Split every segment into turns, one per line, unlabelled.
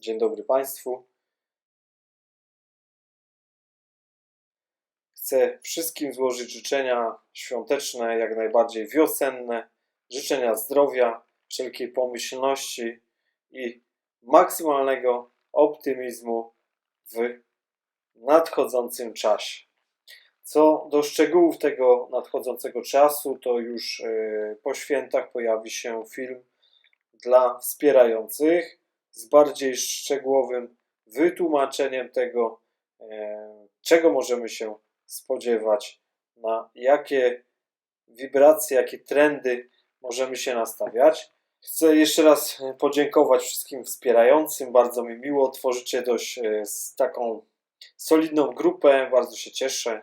Dzień dobry Państwu. Chcę wszystkim złożyć życzenia świąteczne, jak najbardziej wiosenne, życzenia zdrowia, wszelkiej pomyślności i maksymalnego optymizmu w nadchodzącym czasie. Co do szczegółów tego nadchodzącego czasu, to już e, po świętach pojawi się film dla wspierających z bardziej szczegółowym wytłumaczeniem tego, e, czego możemy się spodziewać, na jakie wibracje, jakie trendy możemy się nastawiać. Chcę jeszcze raz podziękować wszystkim wspierającym. Bardzo mi miło. Tworzycie dość e, taką solidną grupę. Bardzo się cieszę.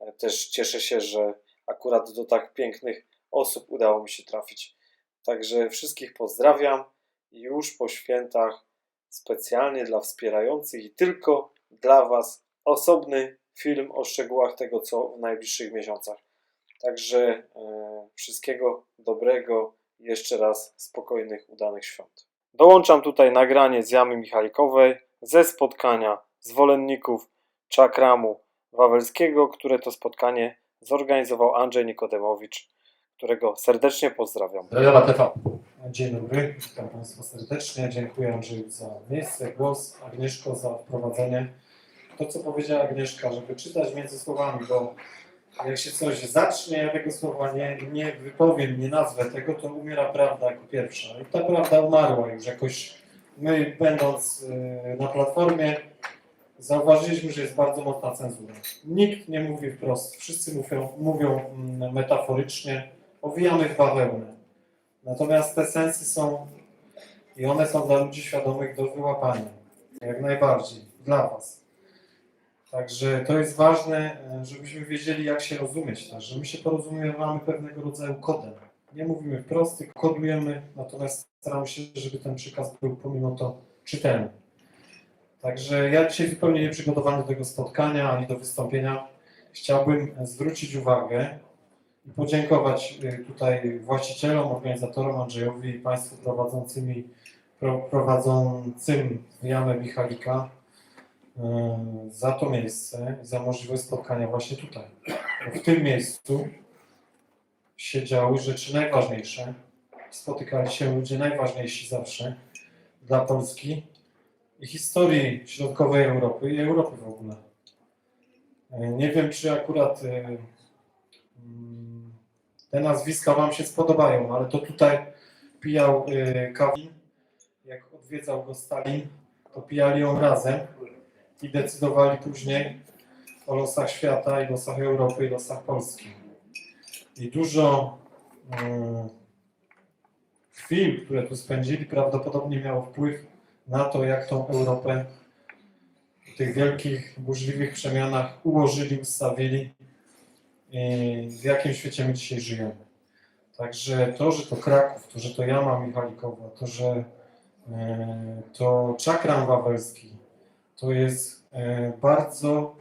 E, Też cieszę się, że akurat do tak pięknych osób udało mi się trafić. Także wszystkich pozdrawiam już po świętach specjalnie dla wspierających i tylko dla Was osobny film o szczegółach tego, co w najbliższych miesiącach. Także e, wszystkiego dobrego i jeszcze raz spokojnych, udanych świąt. Dołączam tutaj nagranie z Jamy Michalikowej ze spotkania zwolenników Czakramu Wawelskiego, które to spotkanie zorganizował Andrzej Nikodemowicz, którego serdecznie pozdrawiam.
Radiowa TV.
Dzień dobry, witam Państwa serdecznie. Dziękuję Andrzeju za miejsce, głos, Agnieszko za wprowadzenie. To, co powiedziała Agnieszka, żeby czytać między słowami, bo jak się coś zacznie, ja tego słowa nie, nie wypowiem, nie nazwę tego, to umiera prawda jako pierwsza. I ta prawda umarła już jakoś. My, będąc y, na platformie, zauważyliśmy, że jest bardzo mocna cenzura. Nikt nie mówi wprost, wszyscy mówią, mówią mm, metaforycznie, owijamy w bawełnę. Natomiast te sensy są i one są dla ludzi świadomych do wyłapania. Jak najbardziej. Dla Was. Także to jest ważne, e, żebyśmy wiedzieli, jak się rozumieć też, że my się porozumiewamy pewnego rodzaju kodem. Nie mówimy wprost, kodujemy, natomiast staramy się, żeby ten przekaz był pomimo to czytelny. Także ja dzisiaj zupełnie nieprzygotowany do tego spotkania ani do wystąpienia. Chciałbym zwrócić uwagę podziękować y, tutaj właścicielom, organizatorom, Andrzejowi i Państwu prowadzącymi, pro, prowadzącym Jamę Michalika y, za to miejsce za możliwość spotkania właśnie tutaj. W tym miejscu się działy rzeczy najważniejsze. Spotykali się ludzie najważniejsi zawsze dla Polski i historii środkowej Europy i Europy w ogóle. Y, Nie wiem, czy akurat mm, te nazwiska Wam się spodobają, ale to tutaj pijał y, Kawin, jak odwiedzał go Stalin, to pijali ją razem i decydowali później o losach świata i losach Europy i losach Polski. I dużo mm, chwil, które tu spędzili, prawdopodobnie miało wpływ na to, jak tą Europę w tych wielkich, burzliwych przemianach ułożyli, ustawili w jakim świecie my dzisiaj żyjemy. Także to, że to Kraków, to, że to Jama Michalikowa, to, że e, to Czakram Wawelski, to jest e, bardzo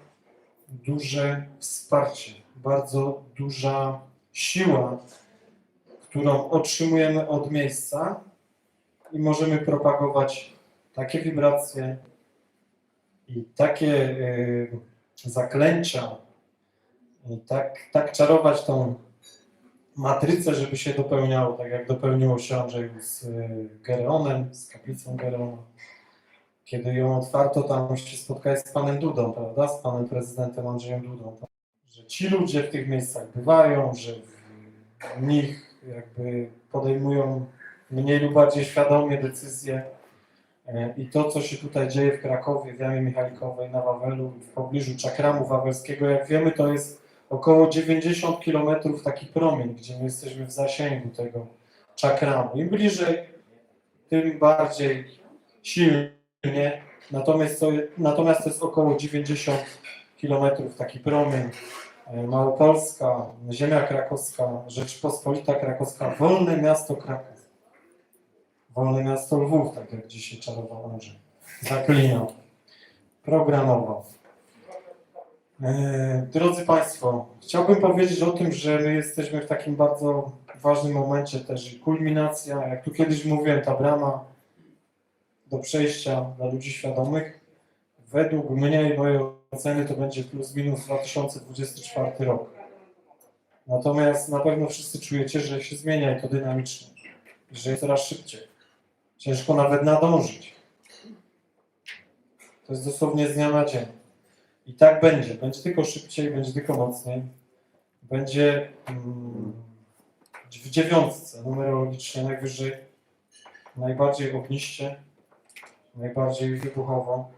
duże wsparcie, bardzo duża siła, którą otrzymujemy od miejsca i możemy propagować takie wibracje i takie e, zaklęcia, tak, tak czarować tą matrycę, żeby się dopełniało, tak jak dopełniło się Andrzej z y, Gereonem, z kaplicą Gereona. Kiedy ją otwarto, tam się spotkałeś z panem Dudą, prawda? Z panem prezydentem Andrzejem Dudą. Że ci ludzie w tych miejscach bywają, że w nich jakby podejmują mniej lub bardziej świadomie decyzje. E, I to, co się tutaj dzieje w Krakowie, w Jamie Michalikowej, na Wawelu, w pobliżu Czakramu Wawelskiego, jak wiemy, to jest około 90 km taki promień, gdzie my jesteśmy w zasięgu tego czakramu. Im bliżej, tym bardziej silnie. Natomiast to, natomiast to jest około 90 km taki promień. E, Małopolska, Ziemia Krakowska, Rzeczpospolita Krakowska, wolne miasto Kraków. Wolne miasto Lwów, tak jak dzisiaj czarował Andrzej. Zaklinał. Programował. E, Drodzy Państwo, chciałbym powiedzieć o tym, że my jesteśmy w takim bardzo ważnym momencie też kulminacja, jak tu kiedyś mówiłem, ta brama do przejścia dla ludzi świadomych. Według mnie i mojej oceny to będzie plus minus 2024 rok. Natomiast na pewno wszyscy czujecie, że się zmienia i to dynamicznie, że jest coraz szybciej. Ciężko nawet nadążyć. To jest dosłownie z dnia na dzień. I tak będzie. Będzie tylko szybciej, będzie tylko mocniej. Będzie mm, w dziewiątce numerologicznie najwyżej, najbardziej ogniście, najbardziej wybuchowo.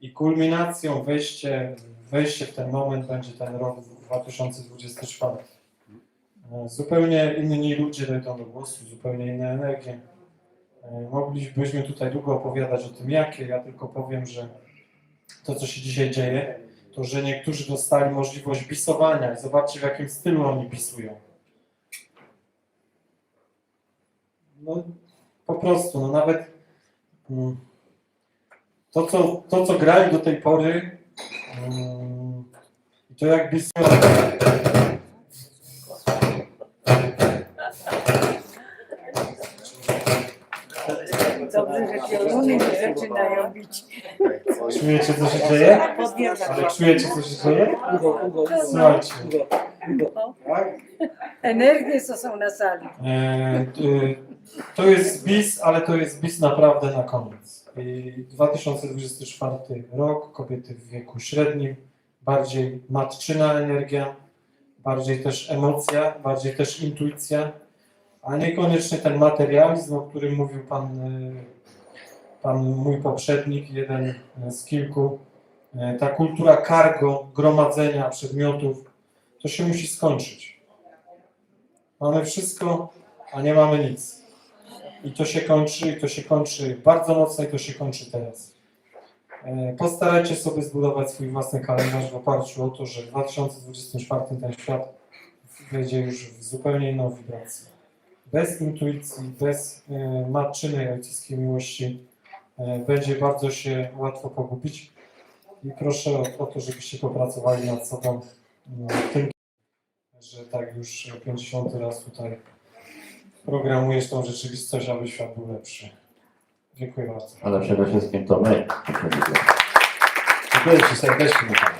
I kulminacją, wejście, wejście w ten moment będzie ten rok 2024. E, Zupełnie inni ludzie dojdą do głosu, zupełnie inne energie. E, Moglibyśmy tutaj długo opowiadać o tym, jakie. Ja tylko powiem, że to, co się dzisiaj dzieje, to, że niektórzy dostali możliwość bisowania i zobaczcie, w jakim stylu oni bisują. No, po prostu, no nawet mm, to, co, to, co grali do tej pory, mm, to jak bisują.
Dobrze, że pioruny nie zaczynają bić.
Czujecie, co się dzieje? Ale czujecie, co się dzieje? Słuchajcie.
Energie, co są na sali.
E, y, To jest bis, ale to jest bis naprawdę na koniec. I 2024 rok, kobiety w wieku średnim, bardziej matczyna energia, bardziej też emocja, bardziej też intuicja, a niekoniecznie ten materializm, o którym mówił pan, y, pan mój poprzednik, jeden z kilku. E, Ta kultura cargo, gromadzenia przedmiotów, to się musi skończyć. Mamy wszystko, a nie mamy nic. I to się kończy, i to się kończy bardzo mocno, i to się kończy teraz. E, Postarajcie sobie zbudować swój własny kalendarz w oparciu o to, że w 2024 ten świat wejdzie już w zupełnie inną wibrację. Bez intuicji, bez e, matczynej ojcowskiej miłości e, będzie bardzo się łatwo pogubić. I proszę o, o to, żebyście popracowali nad sobą w tym że tak już 50 raz tutaj programujesz tą rzeczywistość, aby świat był lepszy. Dziękuję bardzo.
Ale przede wszystkim to my.
Dziękuję Ci serdecznie.